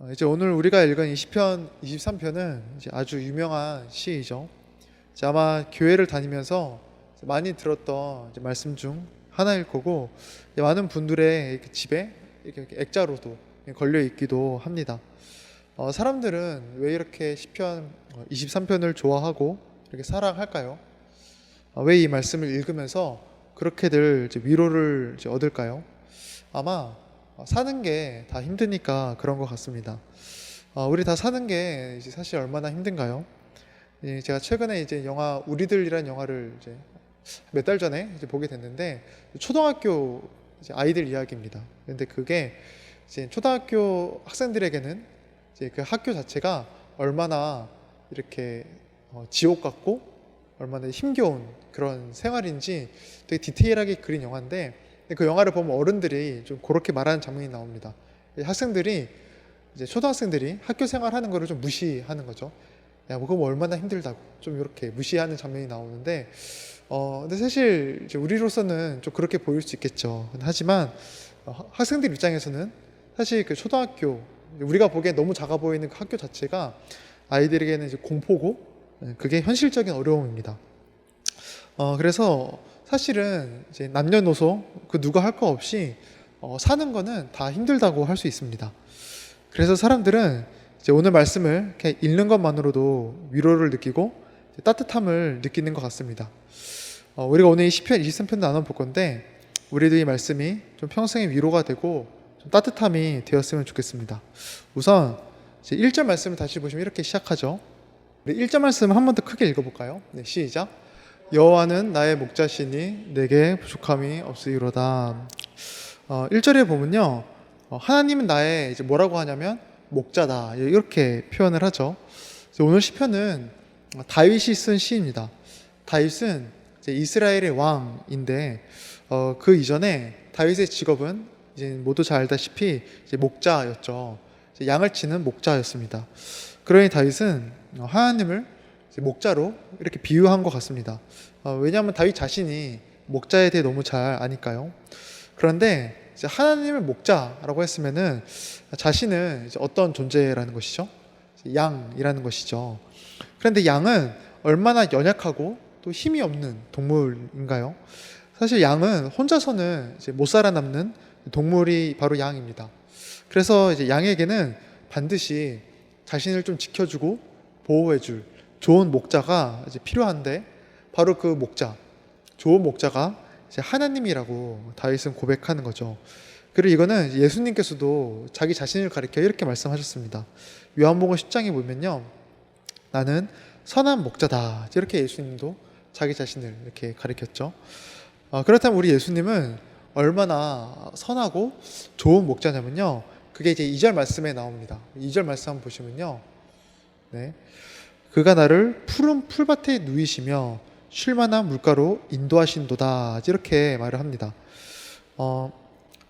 어, 이제 오늘 우리가 읽은 20편, 23편은 이제 아주 유명한 시이죠. 아마 교회를 다니면서 많이 들었던 말씀 중 하나일 거고 많은 분들의 집에 이렇게 액자로도 걸려 있기도 합니다. 어, 사람들은 왜 이렇게 시편 23편을 좋아하고 이렇게 사랑할까요? 어, 왜이 말씀을 읽으면서 그렇게들 위로를 얻을까요? 아마 어, 사는 게 다 힘드니까 그런 것 같습니다. 어, 우리 다 사는 게 이제 사실 얼마나 힘든가요? 예, 제가 최근에 이제 영화 우리들이란 영화를 이제 몇 달 전에 이제 보게 됐는데 초등학교 아이들 이야기입니다. 근데 그게 이제 초등학교 학생들에게는 이제 그 학교 자체가 얼마나 이렇게 어, 지옥 같고 얼마나 힘겨운 그런 생활인지 되게 디테일하게 그린 영화인데 그 영화를 보면 어른들이 좀 그렇게 말하는 장면이 나옵니다. 이 학생들이 이제 초등학생들이 학교 생활하는 거를 좀 무시하는 거죠. 야, 뭐 그거 얼마나 힘들다고 좀 이렇게 무시하는 장면이 나오는데 어 근데 사실 우리로서는 좀 그렇게 보일 수 있겠죠. 하지만 어, 하- 학생들 입장에서는 사실 그 초등학교 우리가 보기엔 너무 작아 보이는 그 학교 자체가 아이들에게는 이제 공포고 예, 그게 현실적인 어려움입니다. 어 그래서 사실은 이제 남녀노소 그 누가 할 거 없이 어, 사는 거는 다 힘들다고 할 수 있습니다. 그래서 사람들은 이제 오늘 말씀을 이렇게 읽는 것만으로도 위로를 느끼고 따뜻함을 느끼는 것 같습니다. 어, 우리가 오늘 이 시편 23편 나눠 볼 건데 우리도 이 말씀이 좀 평생의 위로가 되고 좀 따뜻함이 되었으면 좋겠습니다. 우선 이제 1절 말씀을 다시 보시면 이렇게 시작하죠. 우리 1절 말씀 한 번 더 크게 읽어볼까요? 네, 시작. 여호와는 나의 목자시니 내게 부족함이 없으리로다. 어, 1절에 보면요. 어, 하나님은 나의 이제 뭐라고 하냐면 목자다. 이렇게 표현을 하죠. 오늘 시편은 다윗이 쓴 시입니다. 다윗은 이스라엘의 왕인데 어, 그 이전에 다윗의 직업은 이제 모두 잘 알다시피 목자였죠. 양을 치는 목자였습니다. 그러니 다윗은 어, 하나님을 목자로 이렇게 비유한 것 같습니다. 어, 왜냐하면 다윗 자신이 목자에 대해 너무 잘 아니까요. 그런데 하나님을 목자라고 했으면은 자신은 어떤 존재라는 것이죠? 양이라는 것이죠. 그런데 양은 얼마나 연약하고 또 힘이 없는 동물인가요? 사실 양은 혼자서는 못 살아남는 동물이 바로 양입니다. 그래서 양에게는 반드시 자신을 좀 지켜주고 보호해줄 좋은 목자가 이제 필요한데 바로 그 목자, 좋은 목자가 이제 하나님이라고 다윗은 고백하는 거죠. 그리고 이거는 예수님께서도 자기 자신을 가리켜 이렇게 말씀하셨습니다. 요한복음 10장에 보면요. 나는 선한 목자다. 이렇게 예수님도 자기 자신을 이렇게 가리켰죠. 어, 그렇다면 우리 예수님은 얼마나 선하고 좋은 목자냐면요. 그게 이제 2절 말씀에 나옵니다. 2절 말씀 한번 보시면요. 네. 그가 나를 푸른 풀밭에 누이시며 쉴만한 물가로 인도하신도다. 이렇게 말을 합니다. 어,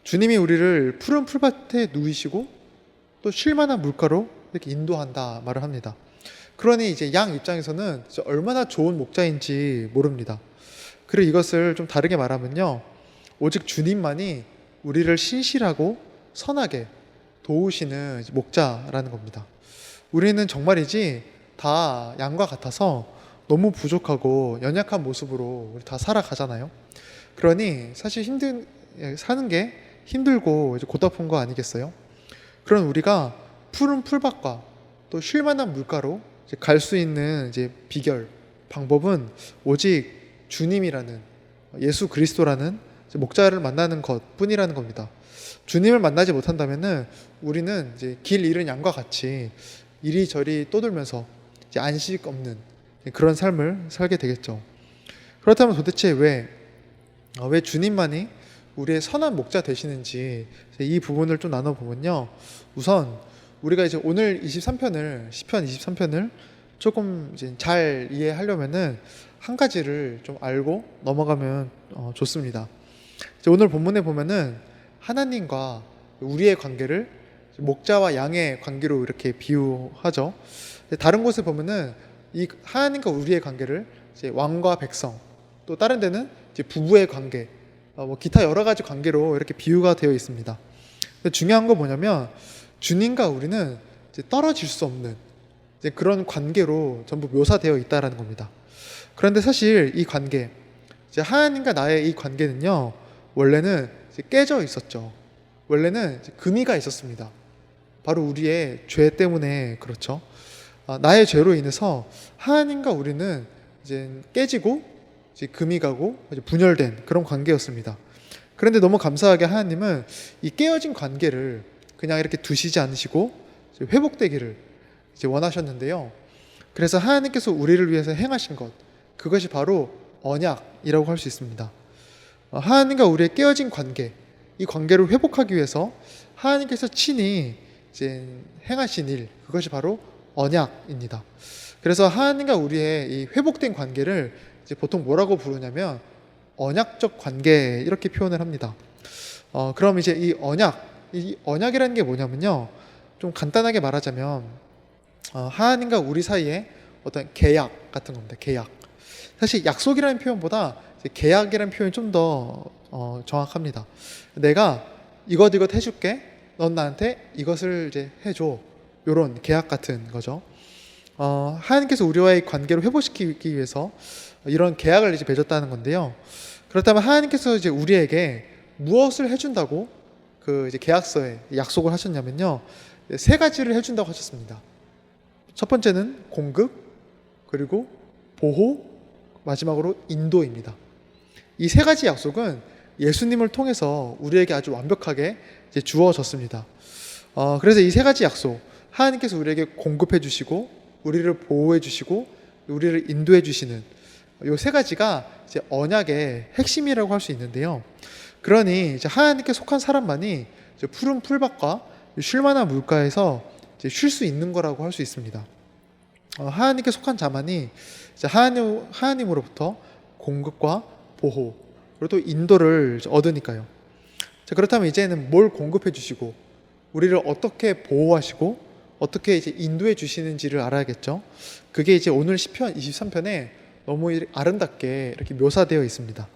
주님이 우리를 푸른 풀밭에 누이시고 또 쉴만한 물가로 이렇게 인도한다 말을 합니다. 그러니 이제 양 입장에서는 얼마나 좋은 목자인지 모릅니다. 그리고 이것을 좀 다르게 말하면요. 오직 주님만이 우리를 신실하고 선하게 도우시는 목자라는 겁니다. 우리는 정말이지 다 양과 같아서 너무 부족하고 연약한 모습으로 우리 다 살아가잖아요. 그러니 사실 힘든 예, 사는 게 힘들고 이제 고달픈 거 아니겠어요? 그런 우리가 푸른 풀밭과 또 쉴만한 물가로 갈 수 있는 이제 비결 방법은 오직 주님이라는 예수 그리스도라는 목자를 만나는 것뿐이라는 겁니다. 주님을 만나지 못한다면은 우리는 이제 길 잃은 양과 같이 이리저리 떠돌면서 안식 없는 그런 삶을 살게 되겠죠. 그렇다면 도대체 왜, 어, 왜 주님만이 우리의 선한 목자 되시는지 이 부분을 좀 나눠보면요. 우선 우리가 이제 오늘 23편을, 10편 23편을 조금 잘 이해하려면은 한 가지를 좀 알고 넘어가면 어, 좋습니다. 오늘 본문에 보면은 하나님과 우리의 관계를 목자와 양의 관계로 이렇게 비유하죠. 다른 곳에 보면은 이 하나님과 우리의 관계를 이제 왕과 백성 또 다른 데는 이제 부부의 관계 어, 뭐 기타 여러 가지 관계로 이렇게 비유가 되어 있습니다. 중요한 거 뭐냐면 주님과 우리는 이제 떨어질 수 없는 이제 그런 관계로 전부 묘사되어 있다라는 겁니다. 그런데 사실 이 관계, 이제 하나님과 나의 이 관계는요, 원래는 깨져 있었죠. 원래는 금이가 있었습니다. 바로 우리의 죄 때문에 그렇죠. 아, 나의 죄로 인해서 하나님과 우리는 이제 깨지고 이제 금이 가고 이제 분열된 그런 관계였습니다. 그런데 너무 감사하게 하나님은 이 깨어진 관계를 그냥 이렇게 두시지 않으시고 회복되기를 이제 원하셨는데요. 그래서 하나님께서 우리를 위해서 행하신 것 그것이 바로 언약이라고 할 수 있습니다. 어, 하나님과 우리의 깨어진 관계 이 관계를 회복하기 위해서 하나님께서 친히 이제 행하신 일 그것이 바로 언약입니다. 그래서 하나님과 우리의 이 회복된 관계를 이제 보통 뭐라고 부르냐면 언약적 관계 이렇게 표현을 합니다. 어, 그럼 이제 이 언약, 이 언약이라는 게 뭐냐면요. 좀 간단하게 말하자면 어, 하나님과 우리 사이에 어떤 계약 같은 겁니다. 계약. 사실 약속이라는 표현보다 계약이라는 표현이 좀더 어, 정확합니다. 내가 이것 이것 해줄게. 넌 나한테 이것을 이제 해줘. 요런 계약 같은 거죠. 어, 하나님께서 우리와의 관계를 회복시키기 위해서 이런 계약을 이제 맺었다는 건데요. 그렇다면 하나님께서 이제 우리에게 무엇을 해준다고 그 이제 계약서에 약속을 하셨냐면요. 세 가지를 해준다고 하셨습니다. 첫 번째는 공급, 그리고 보호, 마지막으로 인도입니다. 이 세 가지 약속은 예수님을 통해서 우리에게 아주 완벽하게 주어졌습니다. 어, 그래서 이 세 가지 약속, 하나님께서 우리에게 공급해 주시고, 우리를 보호해 주시고, 우리를 인도해 주시는 이 세 가지가 이제 언약의 핵심이라고 할 수 있는데요. 그러니 이제 하나님께 속한 사람만이 이제 푸른 풀밭과 쉴만한 물가에서 쉴 수 있는 거라고 할 수 있습니다. 어, 하나님께 속한 자만이 하나님 하나님으로부터 공급과 보호 그리고 또 인도를 얻으니까요. 자, 그렇다면 이제는 뭘 공급해 주시고 우리를 어떻게 보호하시고 어떻게 이제 인도해 주시는지를 알아야겠죠. 그게 이제 오늘 시편 23편에 너무 아름답게 이렇게 묘사되어 있습니다.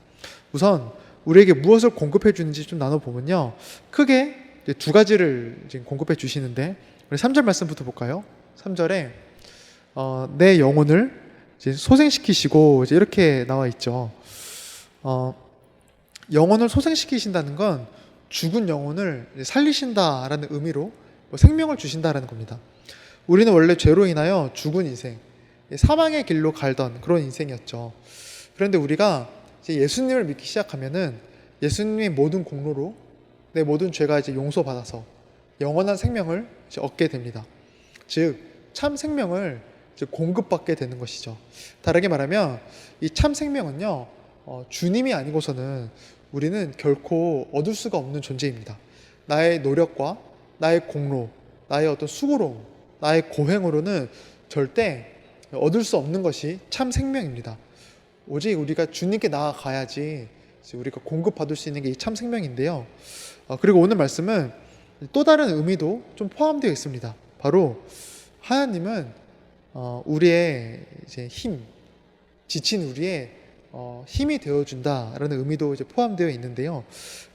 우선 우리에게 무엇을 공급해 주는지 좀 나눠 보면요. 크게 두 가지를 지금 공급해 주시는데 우리 3절 말씀부터 볼까요? 3절에 어, 내 영혼을 소생시키시고 이렇게 나와 있죠. 어, 영혼을 소생시키신다는 건 죽은 영혼을 살리신다라는 의미로 뭐 생명을 주신다라는 겁니다. 우리는 원래 죄로 인하여 죽은 인생, 사망의 길로 갈던 그런 인생이었죠. 그런데 우리가 예수님을 믿기 시작하면은 예수님의 모든 공로로 내 모든 죄가 이제 용서받아서 영원한 생명을 얻게 됩니다. 즉, 참 생명을 공급받게 되는 것이죠. 다르게 말하면 이 참 생명은요, 어, 주님이 아니고서는 우리는 결코 얻을 수가 없는 존재입니다. 나의 노력과 나의 공로, 나의 어떤 수고로움, 나의 고행으로는 절대 얻을 수 없는 것이 참 생명입니다. 오직 우리가 주님께 나아가야지 우리가 공급받을 수 있는 게이참 생명인데요. 어, 그리고 오늘 말씀은 또 다른 의미도 좀 포함되어 있습니다. 바로 하나님은 어, 우리의 이제 힘, 지친 우리의 어, 힘이 되어준다라는 의미도 이제 포함되어 있는데요.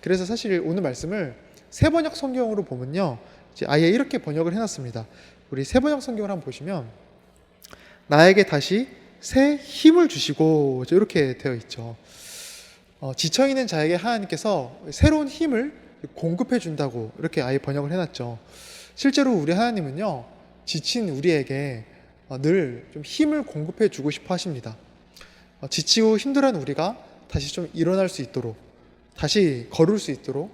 그래서 사실 오늘 말씀을 세번역 성경으로 보면요, 아예 이렇게 번역을 해놨습니다. 우리 세번역 성경을 한번 보시면 나에게 다시 새 힘을 주시고 이렇게 되어 있죠. 어, 지쳐 있는 자에게 하나님께서 새로운 힘을 공급해 준다고 이렇게 아예 번역을 해놨죠. 실제로 우리 하나님은요 지친 우리에게 어, 늘좀 힘을 공급해 주고 싶어 하십니다. 어, 지치고 힘들어한 우리가 다시 좀 일어날 수 있도록, 다시 걸을 수 있도록,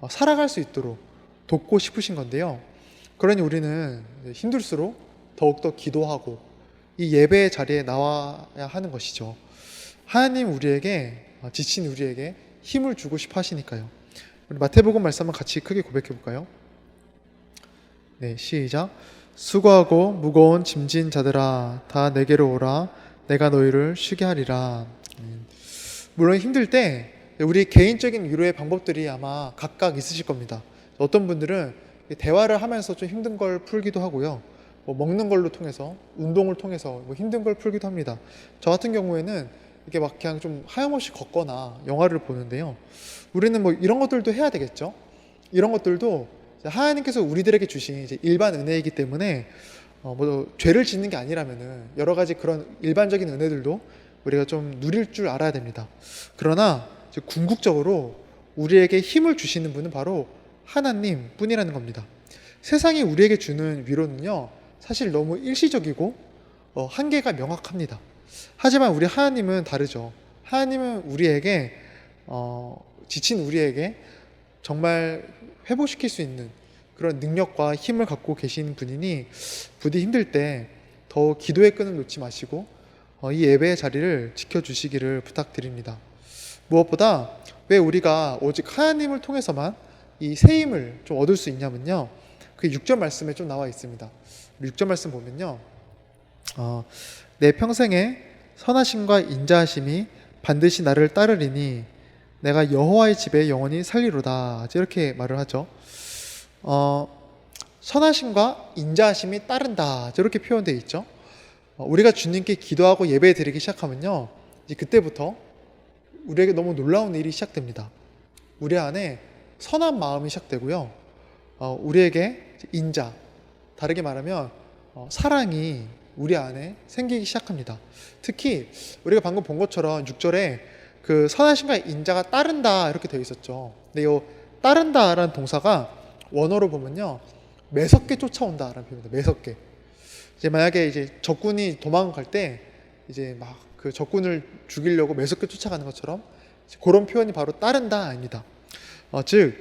어, 살아갈 수 있도록 돕고 싶으신 건데요. 그러니 우리는 힘들수록 더욱더 기도하고 이 예배의 자리에 나와야 하는 것이죠. 하나님 우리에게 지친 우리에게 힘을 주고 싶어 하시니까요. 우리 마태복음 말씀 한번 같이 크게 고백해 볼까요? 네, 시작. 수고하고 무거운 짐진 자들아 다 내게로 오라 내가 너희를 쉬게 하리라. 음. 물론 힘들 때 우리 개인적인 위로의 방법들이 아마 각각 있으실 겁니다. 어떤 분들은 대화를 하면서 좀 힘든 걸 풀기도 하고요. 뭐 먹는 걸로 통해서 운동을 통해서 뭐 힘든 걸 풀기도 합니다. 저 같은 경우에는 이렇게 막 그냥 좀 하염없이 걷거나 영화를 보는데요. 우리는 뭐 이런 것들도 해야 되겠죠. 이런 것들도 하나님께서 우리들에게 주신 이제 일반 은혜이기 때문에 어, 뭐 죄를 짓는 게 아니라면은 여러 가지 그런 일반적인 은혜들도 우리가 좀 누릴 줄 알아야 됩니다. 그러나 궁극적으로 우리에게 힘을 주시는 분은 바로 하나님 뿐이라는 겁니다. 세상이 우리에게 주는 위로는요, 사실 너무 일시적이고 어, 한계가 명확합니다. 하지만 우리 하나님은 다르죠. 하나님은 우리에게 어, 지친 우리에게 정말 회복시킬 수 있는 그런 능력과 힘을 갖고 계신 분이니 부디 힘들 때 더 기도의 끈을 놓지 마시고 어, 이 예배의 자리를 지켜주시기를 부탁드립니다. 무엇보다 왜 우리가 오직 하나님을 통해서만 이 새 힘을 좀 얻을 수 있냐면요. 그 6절 말씀에 좀 나와 있습니다. 6절 말씀 보면요. 어, 내 평생에 선하심과 인자하심이 반드시 나를 따르리니 내가 여호와의 집에 영원히 살리로다. 이렇게 말을 하죠. 어, 선하심과 인자하심이 따른다. 이렇게 표현되어 있죠. 어, 우리가 주님께 기도하고 예배 드리기 시작하면요. 이제 그때부터 우리에게 너무 놀라운 일이 시작됩니다. 우리 안에 선한 마음이 시작되고요. 어, 우리에게 인자, 다르게 말하면 어, 사랑이 우리 안에 생기기 시작합니다. 특히 우리가 방금 본 것처럼 6절에 그 선하심과 인자가 따른다 이렇게 되어 있었죠. 근데 이 따른다라는 동사가 원어로 보면요. 매섭게 쫓아온다라는 표현입니다. 매섭게. 이제 만약에 이제 적군이 도망갈 때 이제 막 그 적군을 죽이려고 매섭게 쫓아가는 것처럼 그런 표현이 바로 따른다 아닙니다. 어, 즉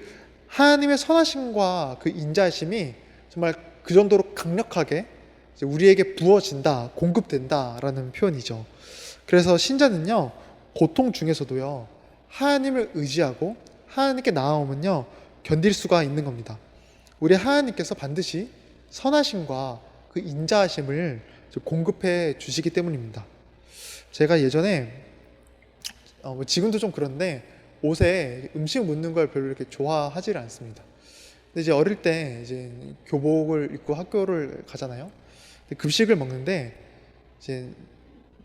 하나님의 선하심과 그 인자심이 정말 그 정도로 강력하게 우리에게 부어진다, 공급된다라는 표현이죠. 그래서 신자는요 고통 중에서도요 하나님을 의지하고 하나님께 나아오면요 견딜 수가 있는 겁니다. 우리 하나님께서 반드시 선하심과 그 인자하심을 공급해 주시기 때문입니다. 제가 예전에 어, 뭐 지금도 좀 그런데 옷에 음식 묻는 걸 별로 이렇게 좋아하지를 않습니다. 근데 이제 어릴 때 이제 교복을 입고 학교를 가잖아요. 급식을 먹는데 이제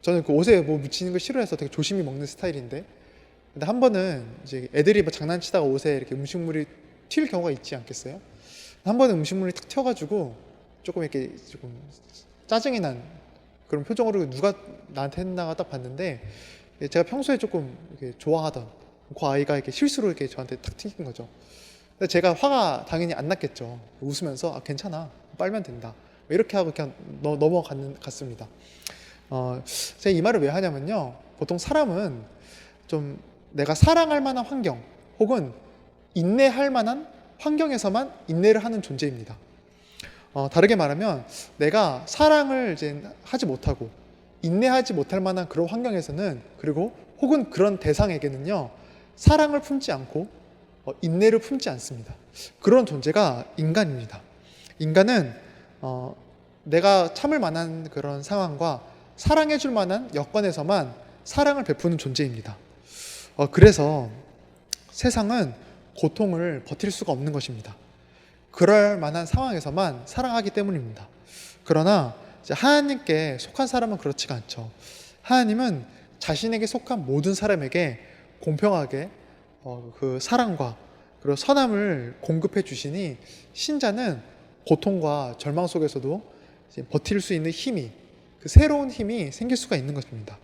저는 그 옷에 뭐 묻히는 걸 싫어해서 되게 조심히 먹는 스타일인데 근데 한 번은 이제 애들이 뭐 장난치다가 옷에 이렇게 음식물이 튈 경우가 있지 않겠어요? 한 번은 음식물이 탁 튀어가지고 조금 이렇게 조금 짜증이 난 그런 표정으로 누가 나한테 했나가 딱 봤는데 제가 평소에 조금 좋아하던 그 아이가 이렇게 실수로 이렇게 저한테 탁 튀긴 거죠. 근데 제가 화가 당연히 안 났겠죠. 웃으면서 아 괜찮아 빨면 된다 이렇게 하고 그냥 넘- 넘어갔습니다. 어, 제가 이 말을 왜 하냐면요. 보통 사람은 좀 내가 사랑할 만한 환경 혹은 인내할 만한 환경에서만 인내를 하는 존재입니다. 어, 다르게 말하면 내가 사랑을 이제 하지 못하고 인내하지 못할 만한 그런 환경에서는 그리고 혹은 그런 대상에게는요 사랑을 품지 않고 어, 인내를 품지 않습니다. 그런 존재가 인간입니다. 인간은 어, 내가 참을 만한 그런 상황과 사랑해줄 만한 여건에서만 사랑을 베푸는 존재입니다. 어, 그래서 세상은 고통을 버틸 수가 없는 것입니다. 그럴 만한 상황에서만 사랑하기 때문입니다. 그러나 하나님께 속한 사람은 그렇지가 않죠. 하나님은 자신에게 속한 모든 사람에게 공평하게 어, 그 사랑과 그리고 선함을 공급해 주시니 신자는 고통과 절망 속에서도 버틸 수 있는 힘이 그 새로운 힘이 생길 수가 있는 것입니다.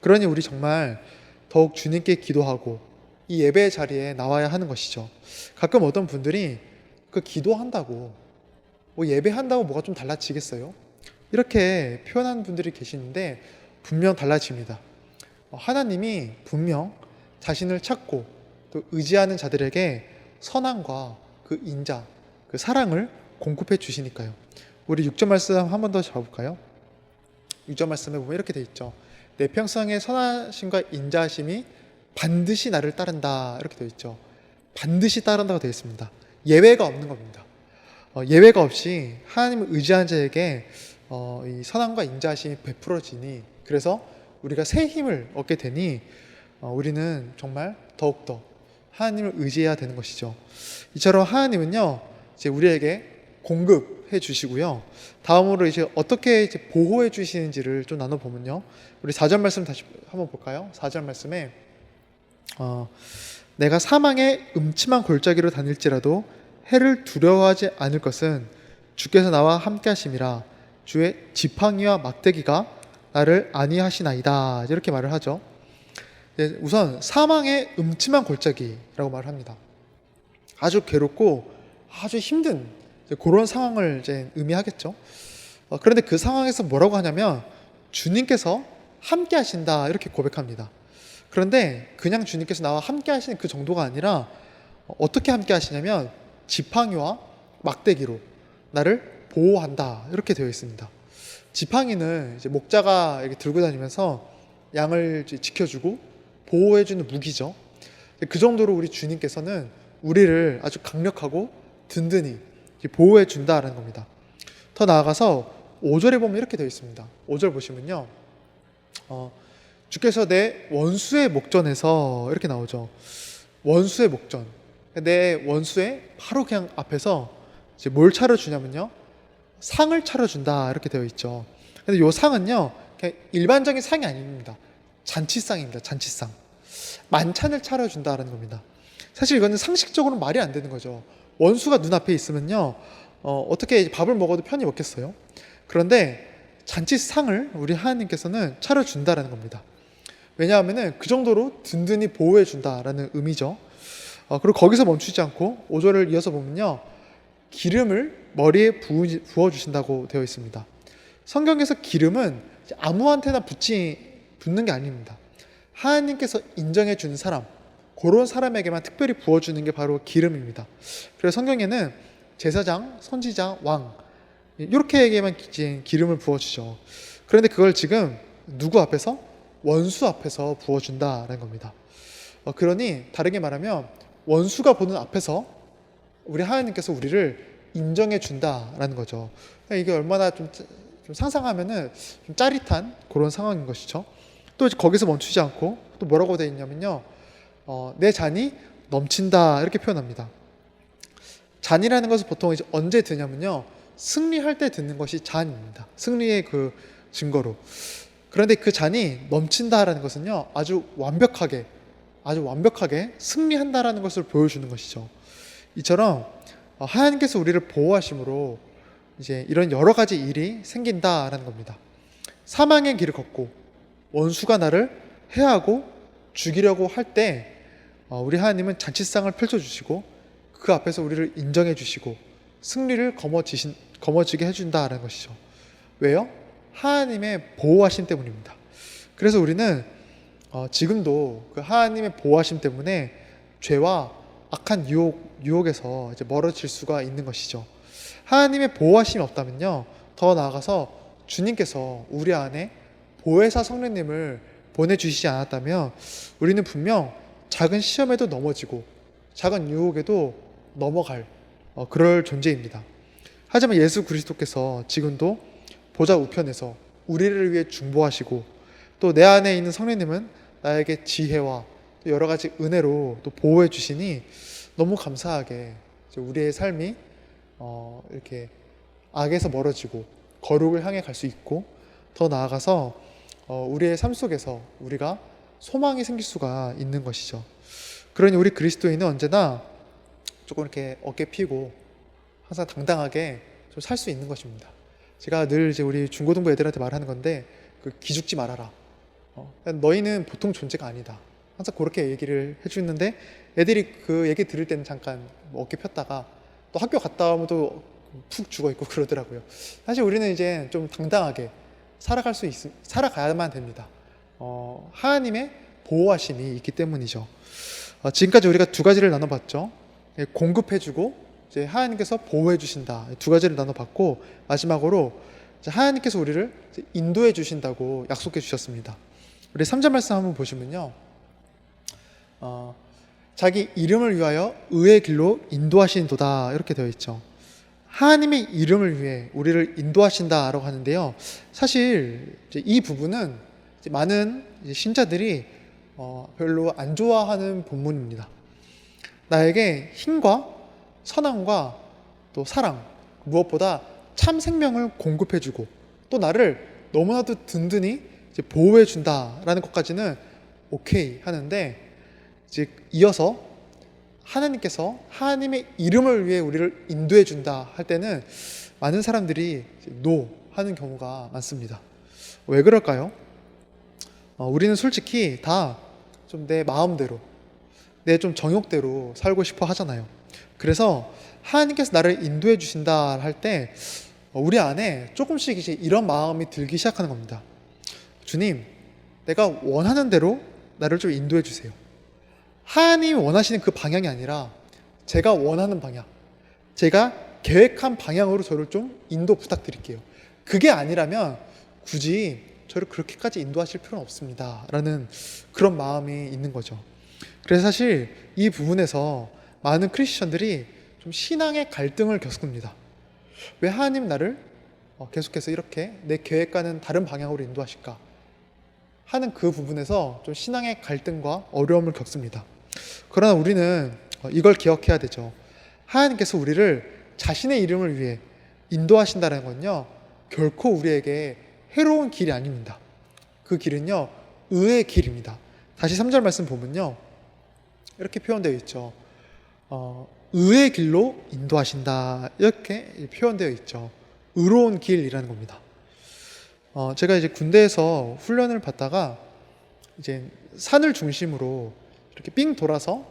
그러니 우리 정말 더욱 주님께 기도하고 이 예배 자리에 나와야 하는 것이죠. 가끔 어떤 분들이 그 기도한다고 뭐 예배한다고 뭐가 좀 달라지겠어요? 이렇게 표현하는 분들이 계시는데 분명 달라집니다. 어, 하나님이 분명 자신을 찾고 또 의지하는 자들에게 선함과 그 인자, 그 사랑을 공급해 주시니까요. 우리 6절 말씀 한 번 더 잡아볼까요? 6절 말씀에 보면 이렇게 돼 있죠. 내 평생의 선하심과 인자하심이 반드시 나를 따른다 이렇게 되어 있죠. 반드시 따른다고 되어 있습니다. 예외가 없는 겁니다. 어, 예외가 없이 하나님을 의지한 자에게 어, 이 선함과 인자하심이 베풀어지니 그래서 우리가 새 힘을 얻게 되니 어, 우리는 정말 더욱더 하나님을 의지해야 되는 것이죠. 이처럼 하나님은요 이제 우리에게 공급해 주시고요. 다음으로 이제 어떻게 이제 보호해 주시는지를 좀 나눠 보면요. 우리 4절 말씀 다시 한번 볼까요? 4절 말씀에 어, 내가 사망의 음침한 골짜기로 다닐지라도 해를 두려워하지 않을 것은 주께서 나와 함께 하심이라 주의 지팡이와 막대기가 나를 안위하시나이다 이렇게 말을 하죠. 네, 우선 사망의 음침한 골짜기라고 말을 합니다. 아주 괴롭고 아주 힘든 그런 상황을 이제 의미하겠죠. 어, 그런데 그 상황에서 뭐라고 하냐면 주님께서 함께 하신다 이렇게 고백합니다. 그런데 그냥 주님께서 나와 함께 하시는 그 정도가 아니라 어, 어떻게 함께 하시냐면 지팡이와 막대기로 나를 보호한다 이렇게 되어 있습니다. 지팡이는 이제 목자가 이렇게 들고 다니면서 양을 지켜주고 보호해주는 무기죠. 그 정도로 우리 주님께서는 우리를 아주 강력하고 든든히 보호해 준다라는 겁니다. 더 나아가서 5절에 보면 이렇게 되어 있습니다. 5절 보시면요. 어, 주께서 내 원수의 목전에서 이렇게 나오죠. 원수의 목전. 내 원수의 바로 그냥 앞에서 이제 뭘 차려주냐면요. 상을 차려준다 이렇게 되어 있죠. 근데 요 상은요. 그냥 일반적인 상이 아닙니다. 잔치상입니다. 잔치상. 만찬을 차려준다라는 겁니다. 사실 이거는 상식적으로 말이 안 되는 거죠. 원수가 눈앞에 있으면요. 어, 어떻게 밥을 먹어도 편히 먹겠어요? 그런데 잔치상을 우리 하나님께서는 차려준다라는 겁니다. 왜냐하면 그 정도로 든든히 보호해 준다라는 의미죠. 어, 그리고 거기서 멈추지 않고 5절을 이어서 보면요. 기름을 머리에 부어 주신다고 되어 있습니다. 성경에서 기름은 아무한테나 붙지, 붙는 게 아닙니다. 하나님께서 인정해 주는 사람, 그런 사람에게만 특별히 부어 주는 게 바로 기름입니다. 그래서 성경에는 제사장, 선지자, 왕 이렇게에게만 기름을 부어 주죠. 그런데 그걸 지금 누구 앞에서 원수 앞에서 부어준다라는 겁니다. 어, 그러니 다르게 말하면 원수가 보는 앞에서 우리 하나님께서 우리를 인정해 준다라는 거죠. 이게 얼마나 좀, 좀 상상하면은 좀 짜릿한 그런 상황인 것이죠. 또 거기서 멈추지 않고 또 뭐라고 되어 있냐면요. 어, 내 잔이 넘친다 이렇게 표현합니다. 잔이라는 것은 보통 이제 언제 드냐면요. 승리할 때 듣는 것이 잔입니다. 승리의 그 증거로. 그런데 그 잔이 넘친다라는 것은요. 아주 완벽하게 아주 완벽하게 승리한다라는 것을 보여주는 것이죠. 이처럼 어, 하나님께서 우리를 보호하심으로 이제 이런 여러 가지 일이 생긴다라는 겁니다. 사망의 길을 걷고 원수가 나를 해하고 죽이려고 할때 어, 우리 하나님은 잔치상을 펼쳐주시고 그 앞에서 우리를 인정해 주시고 승리를 거머쥐신, 거머쥐게 해준다라는 것이죠. 왜요? 하나님의 보호하심 때문입니다. 그래서 우리는 어, 지금도 그 하나님의 보호하심 때문에 죄와 악한 유혹, 유혹에서 이제 멀어질 수가 있는 것이죠. 하나님의 보호하심이 없다면요. 더 나아가서 주님께서 우리 안에 보혜사 성령님을 보내주시지 않았다면 우리는 분명 작은 시험에도 넘어지고 작은 유혹에도 넘어갈 어, 그럴 존재입니다. 하지만 예수 그리스도께서 지금도 보좌 우편에서 우리를 위해 중보하시고 또 내 안에 있는 성령님은 나에게 지혜와 또 여러 가지 은혜로 또 보호해 주시니 너무 감사하게 우리의 삶이 어, 이렇게 악에서 멀어지고 거룩을 향해 갈 수 있고 더 나아가서 어, 우리의 삶 속에서 우리가 소망이 생길 수가 있는 것이죠. 그러니 우리 그리스도인은 언제나 조금 이렇게 어깨 피고 항상 당당하게 좀 살 수 있는 것입니다. 제가 늘 이제 우리 중고등부 애들한테 말하는 건데 그 기죽지 말아라. 어, 너희는 보통 존재가 아니다. 항상 그렇게 얘기를 해주는데 애들이 그 얘기 들을 때는 잠깐 뭐 어깨 폈다가 또 학교 갔다 오면 또 푹 죽어 있고 그러더라고요. 사실 우리는 이제 좀 당당하게 살아갈 수 있, 살아가야만 됩니다. 어, 하나님의 보호하심이 있기 때문이죠. 어, 지금까지 우리가 두 가지를 나눠봤죠. 예, 공급해주고 이제 하나님께서 보호해 주신다 두 가지를 나눠봤고 마지막으로 하나님께서 우리를 인도해 주신다고 약속해 주셨습니다. 우리 3절 말씀 한번 보시면요. 어, 자기 이름을 위하여 의의 길로 인도하신도다 이렇게 되어 있죠. 하나님의 이름을 위해 우리를 인도하신다라고 하는데요. 사실 이 부분은 많은 신자들이 어, 별로 안 좋아하는 본문입니다. 나에게 힘과 선함과 또 사랑, 무엇보다 참 생명을 공급해주고 또 나를 너무나도 든든히 보호해준다라는 것까지는 오케이 하는데 이제 이어서 하나님께서 하나님의 이름을 위해 우리를 인도해 준다 할 때는 많은 사람들이 노 하는 경우가 많습니다. 왜 그럴까요? 어, 우리는 솔직히 다 좀 내 마음대로, 내 좀 정욕대로 살고 싶어 하잖아요. 그래서 하나님께서 나를 인도해 주신다 할 때 우리 안에 조금씩 이제 이런 마음이 들기 시작하는 겁니다. 주님, 내가 원하는 대로 나를 좀 인도해 주세요. 하나님이 원하시는 그 방향이 아니라 제가 원하는 방향, 제가 계획한 방향으로 저를 좀 인도 부탁드릴게요. 그게 아니라면 굳이 저를 그렇게까지 인도하실 필요는 없습니다. 라는 그런 마음이 있는 거죠. 그래서 사실 이 부분에서 많은 크리스천들이 좀 신앙의 갈등을 겪습니다. 왜 하나님 나를 어, 계속해서 이렇게 내 계획과는 다른 방향으로 인도하실까? 하는 그 부분에서 좀 신앙의 갈등과 어려움을 겪습니다. 그러나 우리는 어, 이걸 기억해야 되죠. 하나님께서 우리를 자신의 이름을 위해 인도하신다는 건요, 결코 우리에게 해로운 길이 아닙니다. 그 길은요, 의의 길입니다. 다시 3절 말씀 보면요, 이렇게 표현되어 있죠. 어, 의의 길로 인도하신다. 이렇게 표현되어 있죠. 의로운 길이라는 겁니다. 어, 제가 이제 군대에서 훈련을 받다가 이제 산을 중심으로 이렇게 삥 돌아서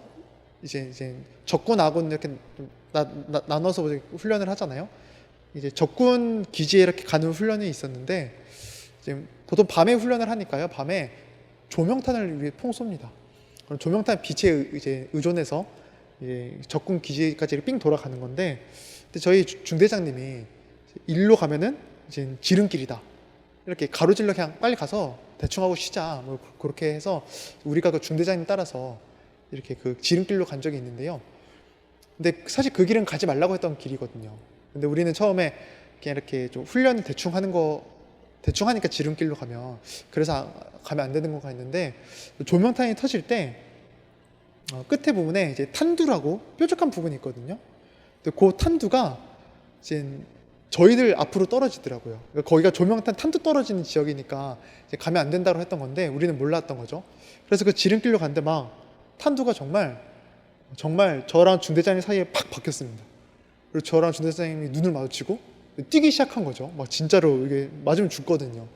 이제 이제 적군 아군 이렇게 좀 나, 나, 나눠서 훈련을 하잖아요. 이제 적군 기지에 이렇게 가는 훈련이 있었는데 이제 보통 밤에 훈련을 하니까요. 밤에 조명탄을 위해 퐁 쏩니다. 그럼 조명탄 빛에 의- 이제 의존해서 이제 적군 기지까지 삥 돌아가는 건데 근데 저희 주- 중대장님이 일로 가면은 이제 지름길이다. 이렇게 가로질러 그냥 빨리 가서 대충 하고 쉬자. 뭐 그렇게 해서 우리가 그 중대장님 따라서 이렇게 그 지름길로 간 적이 있는데요. 근데 사실 그 길은 가지 말라고 했던 길이거든요. 근데 우리는 처음에 그냥 이렇게 좀 훈련을 대충 하는 거 대충 하니까 지름길로 가면 그래서 아- 가면 안 되는 거가 있는데 조명탄이 터질 때 어, 끝에 부분에 이제 탄두라고 뾰족한 부분이 있거든요. 근데 그 탄두가 이제 저희들 앞으로 떨어지더라고요. 그러니까 거기가 조명탄 탄두 떨어지는 지역이니까 가면 안 된다고 했던 건데 우리는 몰랐던 거죠. 그래서 그 지름길로 갔는데 막 탄두가 정말 정말 저랑 중대장님 사이에 팍 박혔습니다. 그리고 저랑 중대장님이 눈을 마주치고 뛰기 시작한 거죠. 막 진짜로 이게 맞으면 죽거든요.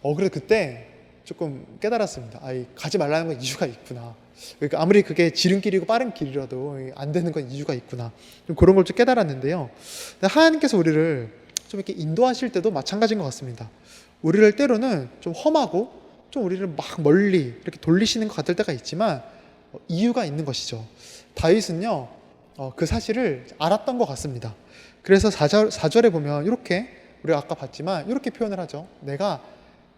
어 그래 그때 조금 깨달았습니다. 아이 가지 말라는 건 이유가 있구나. 그러니까 아무리 그게 지름길이고 빠른 길이라도 안 되는 건 이유가 있구나. 좀 그런 걸 좀 깨달았는데요. 하나님께서 우리를 좀 이렇게 인도하실 때도 마찬가지인 것 같습니다. 우리를 때로는 좀 험하고 좀 우리를 막 멀리 이렇게 돌리시는 것 같을 때가 있지만 어, 이유가 있는 것이죠. 다윗은요 어, 그 사실을 알았던 것 같습니다. 그래서 4절, 4절에 보면 이렇게 우리가 아까 봤지만 이렇게 표현을 하죠. 내가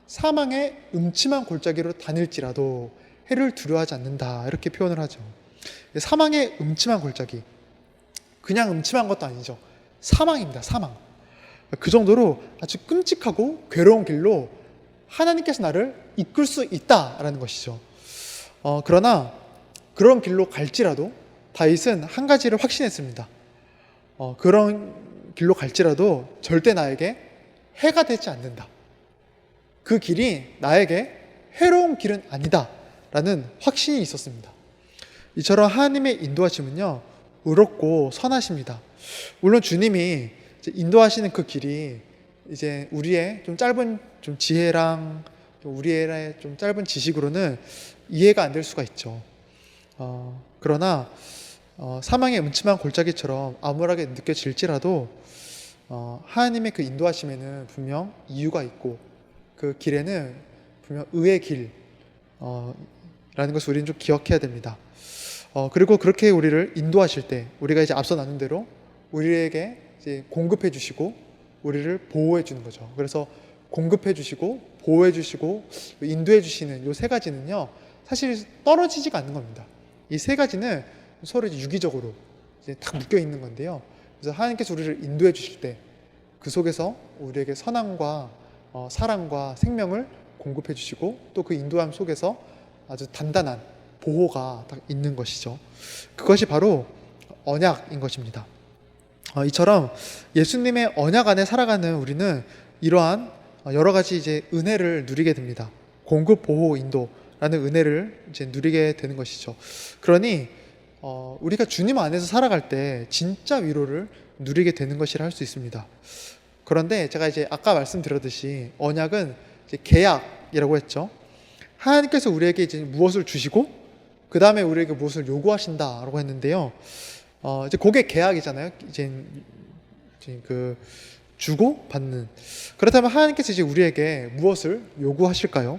사망의 음침한 골짜기로 다닐지라도 해를 두려워하지 않는다 이렇게 표현을 하죠. 사망의 음침한 골짜기 그냥 음침한 것도 아니죠. 사망입니다. 사망. 그 정도로 아주 끔찍하고 괴로운 길로 하나님께서 나를 이끌 수 있다라는 것이죠. 어, 그러나 그런 길로 갈지라도 다윗은 한 가지를 확신했습니다. 어, 그런 길로 갈지라도 절대 나에게 해가 되지 않는다. 그 길이 나에게 해로운 길은 아니다 라는 확신이 있었습니다. 이처럼 하나님의 인도하심은요 의롭고 선하십니다. 물론 주님이 인도하시는 그 길이 이제 우리의 좀 짧은 좀 지혜랑 좀 우리의 좀 짧은 지식으로는 이해가 안 될 수가 있죠. 어, 그러나 어, 사망의 음침한 골짜기처럼 암울하게 느껴질지라도 어, 하나님의 그 인도하심에는 분명 이유가 있고 그 길에는 분명 의의 길 어, 라는 것을 우리는 좀 기억해야 됩니다. 어, 그리고 그렇게 우리를 인도하실 때 우리가 이제 앞서 나눈 대로 우리에게 이제 공급해 주시고 우리를 보호해 주는 거죠. 그래서 공급해 주시고 보호해 주시고 인도해 주시는 요 세 가지는요. 사실 떨어지지가 않는 겁니다. 이 세 가지는 서로 유기적으로 이제 딱 묶여 있는 건데요. 그래서 하나님께서 우리를 인도해 주실 때 그 속에서 우리에게 선함과 어, 사랑과 생명을 공급해 주시고 또 그 인도함 속에서 아주 단단한 보호가 딱 있는 것이죠. 그것이 바로 언약인 것입니다. 어, 이처럼 예수님의 언약 안에 살아가는 우리는 이러한 어, 여러 가지 이제 은혜를 누리게 됩니다. 공급, 보호, 인도라는 은혜를 이제 누리게 되는 것이죠. 그러니 어, 우리가 주님 안에서 살아갈 때 진짜 위로를 누리게 되는 것이라 할 수 있습니다. 그런데 제가 이제 아까 말씀드렸듯이 언약은 이제 계약이라고 했죠. 하나님께서 우리에게 이제 무엇을 주시고 그 다음에 우리에게 무엇을 요구하신다라고 했는데요. 어, 이제 그게 계약이잖아요. 이제, 이제 그 주고 받는. 그렇다면 하나님께서 이제 우리에게 무엇을 요구하실까요?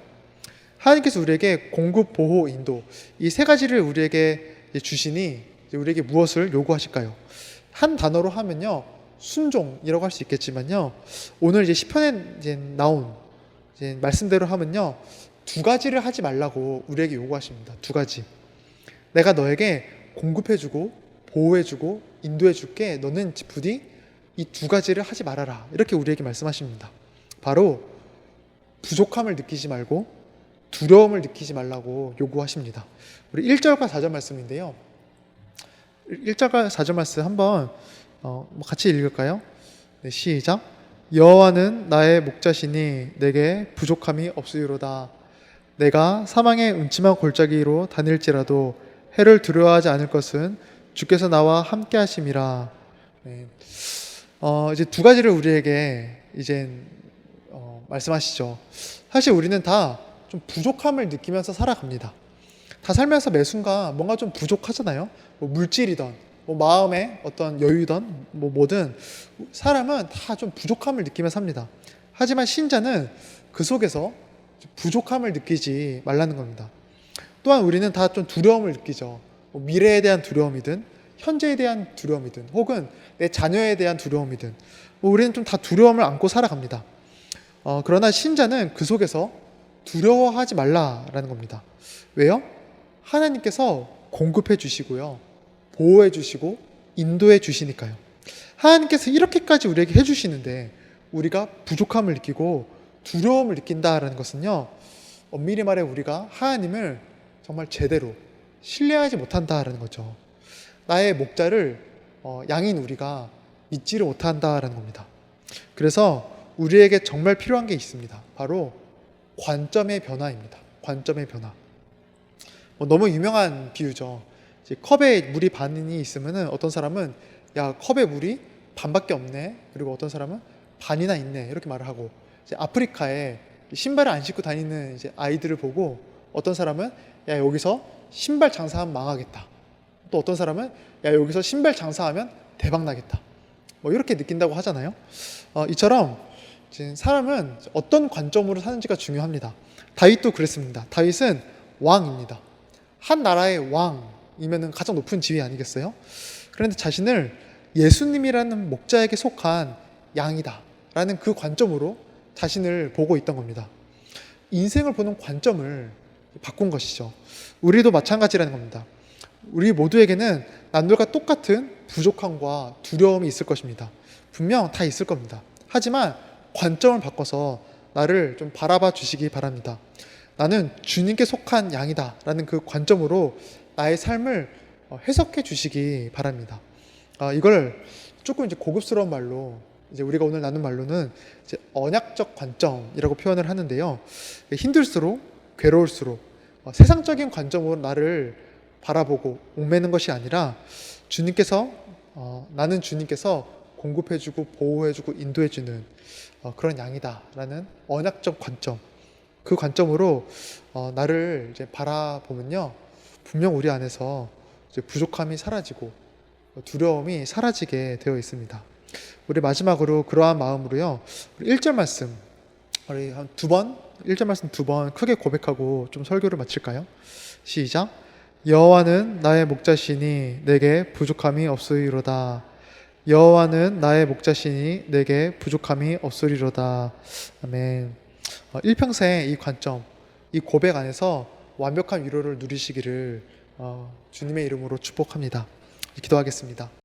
하나님께서 우리에게 공급, 보호, 인도 이 세 가지를 우리에게 주시니 우리에게 무엇을 요구하실까요? 한 단어로 하면요 순종이라고 할 수 있겠지만요 오늘 이제 시편에 이제 나온 이제 말씀대로 하면요 두 가지를 하지 말라고 우리에게 요구하십니다. 두 가지. 내가 너에게 공급해주고 보호해주고 인도해줄게. 너는 부디 이 두 가지를 하지 말아라. 이렇게 우리에게 말씀하십니다. 바로 부족함을 느끼지 말고 두려움을 느끼지 말라고 요구하십니다. 우리 1절과 4절 말씀인데요. 1절과 4절 말씀 한번 어, 뭐 같이 읽을까요? 네, 시작. 여호와는 나의 목자시니 내게 부족함이 없으리로다. 내가 사망의 음침한 골짜기로 다닐지라도 해를 두려워하지 않을 것은 주께서 나와 함께 하심이라. 네. 어, 이제 두 가지를 우리에게 이제 어, 말씀하시죠. 사실 우리는 다 좀 부족함을 느끼면서 살아갑니다. 다 살면서 매 순간 뭔가 좀 부족하잖아요. 뭐 물질이든 뭐 마음의 어떤 여유든 뭐 뭐든 사람은 다 좀 부족함을 느끼며 삽니다. 하지만 신자는 그 속에서 부족함을 느끼지 말라는 겁니다. 또한 우리는 다 좀 두려움을 느끼죠. 뭐 미래에 대한 두려움이든 현재에 대한 두려움이든 혹은 내 자녀에 대한 두려움이든 뭐 우리는 좀 다 두려움을 안고 살아갑니다. 어, 그러나 신자는 그 속에서 두려워하지 말라라는 겁니다. 왜요? 하나님께서 공급해 주시고요. 보호해 주시고 인도해 주시니까요. 하나님께서 이렇게까지 우리에게 해 주시는데 우리가 부족함을 느끼고 두려움을 느낀다라는 것은요. 엄밀히 말해 우리가 하나님을 정말 제대로 신뢰하지 못한다라는 거죠. 나의 목자를 어, 양인 우리가 믿지를 못한다라는 겁니다. 그래서 우리에게 정말 필요한 게 있습니다. 바로 관점의 변화입니다. 관점의 변화. 뭐 너무 유명한 비유죠. 컵에 물이 반이 있으면은 어떤 사람은 야 컵에 물이 반밖에 없네. 그리고 어떤 사람은 반이나 있네. 이렇게 말을 하고 아프리카에 신발을 안 신고 다니는 이제 아이들을 보고 어떤 사람은 야 여기서 신발 장사하면 망하겠다. 또 어떤 사람은 야 여기서 신발 장사하면 대박 나겠다. 뭐 이렇게 느낀다고 하잖아요. 어, 이처럼 사람은 어떤 관점으로 사는지가 중요합니다. 다윗도 그랬습니다. 다윗은 왕입니다. 한 나라의 왕이면 가장 높은 지위 아니겠어요? 그런데 자신을 예수님이라는 목자에게 속한 양이다. 라는 그 관점으로 자신을 보고 있던 겁니다. 인생을 보는 관점을 바꾼 것이죠. 우리도 마찬가지라는 겁니다. 우리 모두에게는 남들과 똑같은 부족함과 두려움이 있을 것입니다. 분명 다 있을 겁니다. 하지만 관점을 바꿔서 나를 좀 바라봐 주시기 바랍니다. 나는 주님께 속한 양이다. 라는 그 관점으로 나의 삶을 어, 해석해 주시기 바랍니다. 아, 이걸 조금 이제 고급스러운 말로 이제 우리가 오늘 나눈 말로는 이제 언약적 관점이라고 표현을 하는데요. 힘들수록 괴로울수록 어, 세상적인 관점으로 나를 바라보고 옥매는 것이 아니라 주님께서 어, 나는 주님께서 공급해주고 보호해주고 인도해주는 어, 그런 양이다라는 언약적 관점 그 관점으로 어, 나를 이제 바라보면요 분명 우리 안에서 부족함이 사라지고 두려움이 사라지게 되어 있습니다. 우리 마지막으로 그러한 마음으로요. 우리 1절 말씀 우리 한 두 번, 1절 말씀 두 번 크게 고백하고 좀 설교를 마칠까요? 시작. 여호와는 나의 목자시니 내게 부족함이 없으리로다. 여호와는 나의 목자시니 내게 부족함이 없으리로다. 아멘. 어, 일평생 이 관점, 이 고백 안에서 완벽한 위로를 누리시기를 어, 주님의 이름으로 축복합니다. 기도하겠습니다.